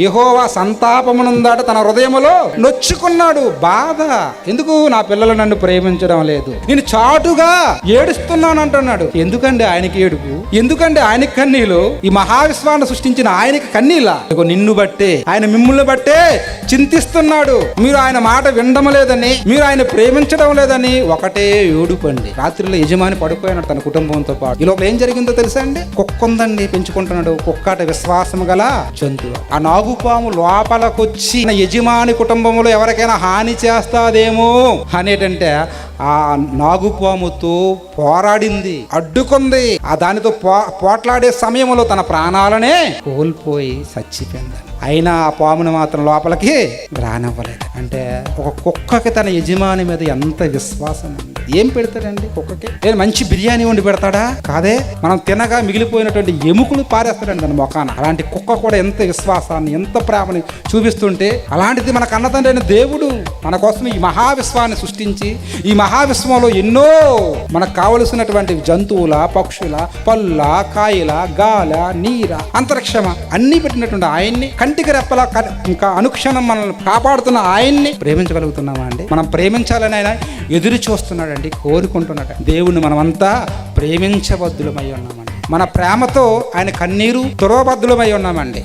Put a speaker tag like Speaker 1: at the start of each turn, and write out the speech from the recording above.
Speaker 1: యహోవా సంతాపమునందాట తన హృదయములో నొచ్చుకున్నాడు. బాధ. ఎందుకు? నా పిల్లలు నన్ను ప్రేమించడం లేదు. నేను చాటుగా ఏడుస్తున్నాను అంటున్నాడు ఎందుకండి ఆయనకి ఏడుపు? ఎందుకండి ఆయనకి కన్నీలు ఈ మహావిశ్వాన్ని సృష్టించిన ఆయనకి కన్నీలా నిన్ను బట్టే ఆయన మిమ్మల్ని బట్టే చింతిస్తున్నాడు. మీరు ఆయన మాట వినడం లేదని మీరు ఆయన ప్రేమించడం లేదని ఒకటే ఏడుపండి. రాత్రిలో యజమాని పడిపోయినాడు తన కుటుంబంతో పాటు. ఈ లోపల ఏం జరిగిందో తెలుసా అండి? కుక్క ఉందండి పెంచుకుంటున్నాడు. కుక్కట విశ్వాసం గల జంతువు. ఆ నాగుపాము లోపలకొచ్చి నా యజమాని కుటుంబంలో ఎవరికైనా హాని చేస్తాదేమో అనేటంటే ఆ నాగుపాముతో పోరాడింది అడ్డుకుంది. ఆ దానితో పో పోట్లాడే సమయంలో తన ప్రాణాలనే కోల్పోయి చచ్చిపోయింది. అయినా ఆ పామును మాత్రం లోపలికి రానివ్వలేదు. అంటే ఒక కుక్కకి తన యజమాని మీద ఎంత విశ్వాసం ఉంది. ఏం పెడతాడండి కుక్కకి? నేను మంచి బిర్యానీ వండి పెడతాడా? కాదే మనం తినగా మిగిలిపోయినటువంటి ఎముకలు పారేస్తాడండి దాని మొఖాన. అలాంటి కుక్క కూడా ఎంత విశ్వాసాన్ని ఎంత ప్రేమని చూపిస్తుంటే అలాంటిది మన కన్నతండ్రి అయిన దేవుడు మన కోసం ఈ మహావిశ్వాన్ని సృష్టించి ఈ మహావిశ్వంలో ఎన్నో మనకు కావలసినటువంటి జంతువుల పక్షుల పళ్ళ కాయల గాల నీర అంతరిక్షమ అన్ని పెట్టినటువంటి ఆయన్ని కంటికి రెప్పలా క- ఇంకా అనుక్షణం మనల్ని కాపాడుతున్న ఆయన్ని ప్రేమించగలుగుతున్నామా అండి? మనం ప్రేమించాలని ఆయన ఎదురు చూస్తున్నాడండి కోరుకుంటున్నాడు. దేవుణ్ణి మనమంతా ప్రేమించబద్దులమై ఉన్నామండి. మన ప్రేమతో ఆయన కన్నీరు తురవబద్దులమై ఉన్నామండి.